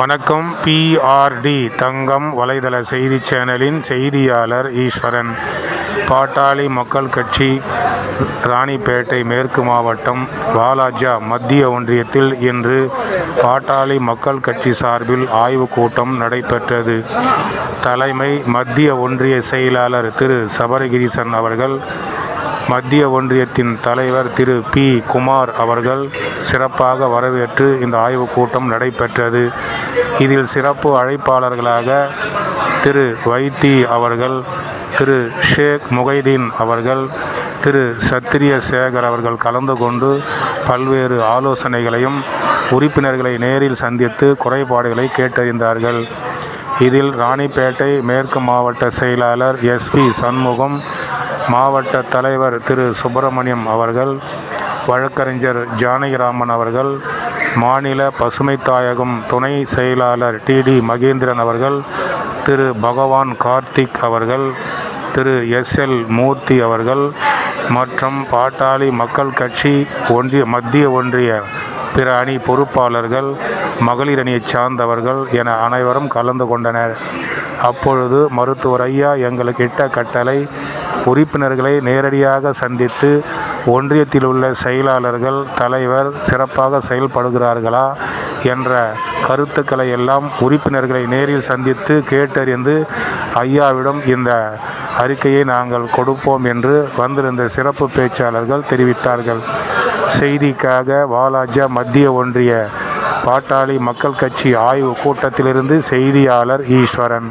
வணக்கம் பிஆர்டி தங்கம் வலைதள செய்தி சேனலின் செய்தியாளர் ஈஸ்வரன். பாட்டாளி மக்கள் கட்சி ராணிப்பேட்டை மேற்கு மாவட்டம் வாலாஜா மத்திய ஒன்றியத்தில் இன்று பாட்டாளி மக்கள் கட்சி சார்பில் ஆய்வுக் கூட்டம் நடைபெற்றது. தலைமை மத்திய ஒன்றிய செயலாளர் திரு சபரகிரிசன் அவர்கள் மத்திய ஒன்றியத்தின் தலைவர் திரு பி. குமார் அவர்கள் சிறப்பாக வரவேற்று இந்த ஆய்வுக் கூட்டம் நடைபெற்றது. இதில் சிறப்பு அழைப்பாளர்களாக திரு. வைத்தி அவர்கள் திரு. ஷேக் முகைதீன் அவர்கள் திரு. சத்திரிய சேகர் அவர்கள் கலந்து கொண்டு பல்வேறு ஆலோசனைகளையும் உறுப்பினர்களை நேரில் சந்தித்து குறைபாடுகளை கேட்டறிந்தார்கள். இதில் ராணிப்பேட்டை மேற்கு மாவட்ட செயலாளர் எஸ்பி சண்முகம் மாவட்ட தலைவர் திரு சுப்பிரமணியம் அவர்கள் வழக்கறிஞர் ஜானகிராமன் அவர்கள் மாநில பசுமை தாயகம் துணை செயலாளர் டிடி மகேந்திரன் அவர்கள் திரு பகவான் கார்த்திக் அவர்கள் திரு எஸ் எல் மூர்த்தி அவர்கள் மற்றும் பாட்டாளி மக்கள் கட்சி ஒன்றிய மத்திய ஒன்றிய பிற அணி பொறுப்பாளர்கள் மகளிர் அணியைச் சார்ந்தவர்கள் என அனைவரும் கலந்து கொண்டனர். அப்பொழுது மருத்துவர் ஐயா எங்களுக்கு இட்ட கட்டளை உறுப்பினர்களை நேரடியாக சந்தித்து ஒன்றியத்தில் உள்ள செயலாளர்கள் தலைவர் சிறப்பாக செயல்படுகிறார்களா என்ற கருத்துக்களை எல்லாம் உறுப்பினர்களை நேரில் சந்தித்து கேட்டறிந்து ஐயாவிடம் இந்த அறிக்கையை நாங்கள் கொடுப்போம் என்று வந்திருந்த சிறப்பு பேச்சாளர்கள் தெரிவித்தார்கள். செய்திக்காக வாலாஜா மத்திய ஒன்றிய பாட்டாளி மக்கள் கட்சி ஆய்வு கூட்டத்திலிருந்து செய்தியாளர் ஈஸ்வரன்.